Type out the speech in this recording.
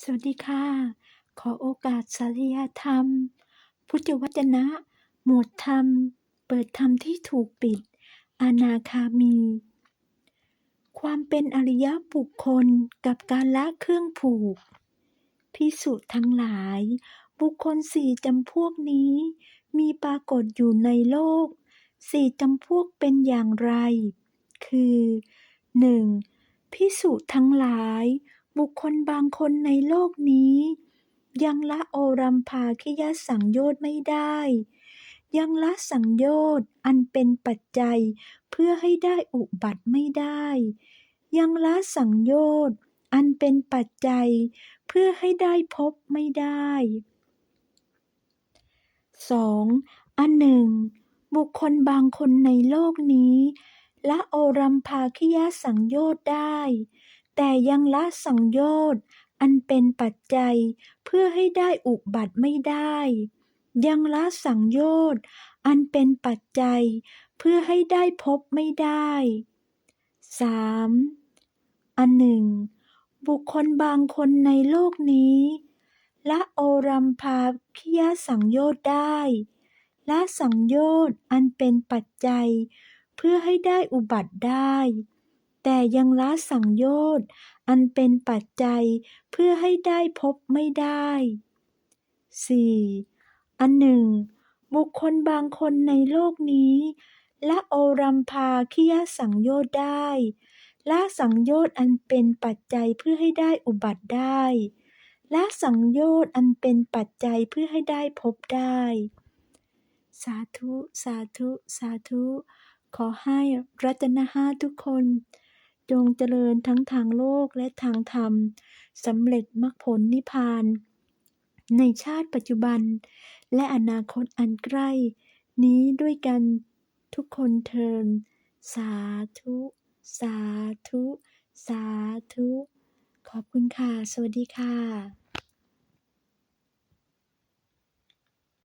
สวัสดีค่ะ ขอโอกาสสาธยธรรม พุทธวจนะ หมวดธรรม เปิดธรรมที่ถูกปิด อนาคามี ความเป็นอริยบุคคลกับการละเครื่องผูก พิสุทั้งหลาย บุคคลสี่จำพวกนี้ มีปรากฏอยู่ในโลก สี่จำพวกเป็นอย่างไร คือหนึ่งพิสุทั้งหลาย บุคคลบางคนในโลกนี้ ยังละโอรัมภาคิยสังโยชน์ไม่ได้ ยังละสังโยชน์อันเป็นปัจจัยเพื่อให้ได้อุบัติไม่ได้ ยังละสังโยชน์อันเป็นปัจจัยเพื่อให้ได้พบไม่ได้ 2. อันหนึ่ง บุคคลบางคนในโลกนี้ละโอรัมภาคิยสังโยชน์ได้ แต่ยังละสังโยชน์อันเป็นปัจจัยเพื่อให้ได้อุบัติไม่ได้ ยังละสังโยชน์อันเป็นปัจจัยเพื่อให้ได้พบไม่ได้ 3. อันหนึ่ง บุคคลบางคนในโลกนี้ละโอรัมภาคิยสังโยชน์ได้ละสังโยชน์อันเป็นปัจจัย เพื่อให้ได้อุบัติได้ แต่ยังละสังโยชน์อันเป็นปัจจัยเพื่อให้ได้พบไม่ได้ 4. อันหนึ่ง บุคคลบางคนในโลกนี้ละโอรัมภาคิยสังโยชน์ได้ละสังโยชน์อันเป็นปัจจัยเพื่อให้ได้อุบัติได้ละสังโยชน์อันเป็นปัจจัยเพื่อให้ได้พบได้ สาธุ สาธุ สาธุ ขอให้รัตนห้าทุกคน จงเจริญทั้งทางโลกและทางธรรมสำเร็จมรรคผลนิพพาน ในชาติปัจจุบัน และอนาคตอันใกล้ นี้ด้วยกันทุกคนเทินสาธุ สาธุ สาธุ ขอบคุณค่ะ สวัสดีค่ะ